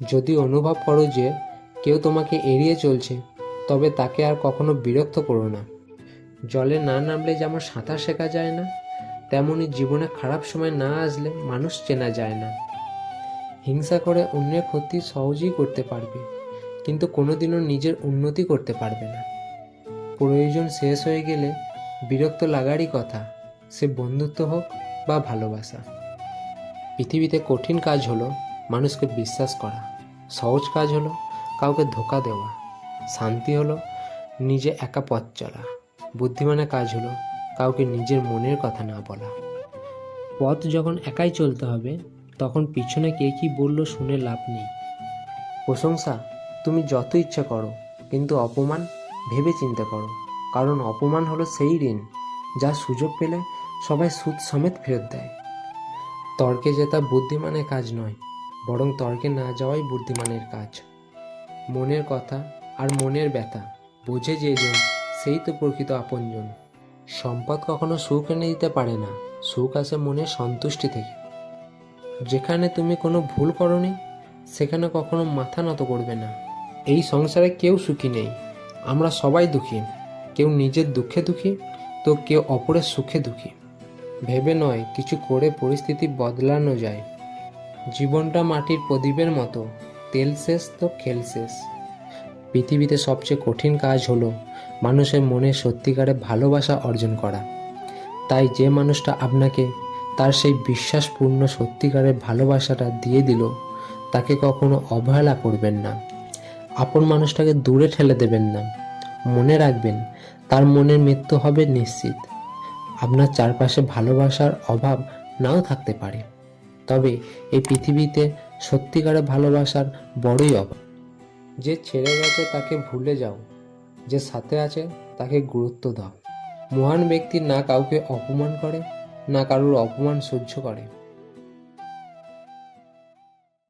যদি অনুভব করো যে কেউ তোমাকে এড়িয়ে চলছে, তবে তাকে আর কখনো বিরক্ত করো না। জলে না নামলে যেমন সাঁতার শেখা যায় না, তেমনি জীবনে খারাপ সময় না আসলে মানুষ চেনা যায় না। হিংসা করে অন্যের ক্ষতি সহজেই করতে পারবে, কিন্তু কোনোদিনও নিজের উন্নতি করতে পারবে না। প্রয়োজন শেষ হয়ে গেলে বিরক্ত লাগারই কথা, সে বন্ধুত্ব হোক বা ভালোবাসা। পৃথিবীতে কঠিন কাজ হলো মানুষকে বিশ্বাস করা। সহজ কাজ হলো কাউকে ধোকা দেওয়া। শান্তি হলো নিজে একা পথ চলা। বুদ্ধিমানের কাজ হলো কাউকে নিজের মনের কথা না বলা। পথ যখন একাই চলতে হবে, তখন পিছনে কে কি বলল শুনে লাভ নেই। প্রশংসা, তুমি যত ইচ্ছা করো, কিন্তু অপমান ভেবে চিন্তা করো। কারণ অপমান হলো সেই ঋণ যা সুযোগ পেলে সবাই সুদ সমেত ফেরত দেয়। তর্কে জেতা বুদ্ধিমানের কাজ নয় বরং তর্কে না যাওয়াই বুদ্ধিমানের কাজ। মনের কথা আর মনের ব্যথা, বোঝে যেজন সেই তো প্রকৃত আপনজন। সম্পদ কখনো সুখ এনে দিতে পারে না, সুখ আসে মনের সন্তুষ্টি থেকে। যেখানে তুমি কোনো ভুল করনি, সেখানে কখনো মাথা নত করবে না। এই সংসারে কেউ সুখী নেই, আমরা সবাই দুঃখী। কেউ নিজের দুঃখে দুঃখী, তো কেউ অপরের সুখে দুঃখী। ভেবে নয়, কিছু করে পরিস্থিতি বদলানো যায়। জীবনটা মাটির প্রদীপের মতো। তেল শেষ তো খেল শেষ। পৃথিবীতে সবচেয়ে কঠিন কাজ হলো মানুষের মনে সত্যিকারে ভালোবাসা অর্জন করা। তাই যে মানুষটা আপনাকে তার সেই বিশ্বাসপূর্ণ সত্যিকারের ভালোবাসাটা দিয়ে দিল, তাকে কখনো অবহেলা করবেন না। আপন মানুষটাকে দূরে ঠেলে দেবেন না। মনে রাখবেন, তার মনের মৃত্যু হবে নিশ্চিত। আপনার চারপাশে ভালোবাসার অভাব নাও থাকতে পারে। তবে এই পৃথিবীতে সত্যিকারের ভালোবাসার বড়ই অভাব। যে ছেড়ে গেছে তাকে ভুলে যাও, যে সাথে আছে তাকে গুরুত্ব দাও। মহান ব্যক্তি না কাউকে অপমান করে, না কারোর অপমান সহ্য করে।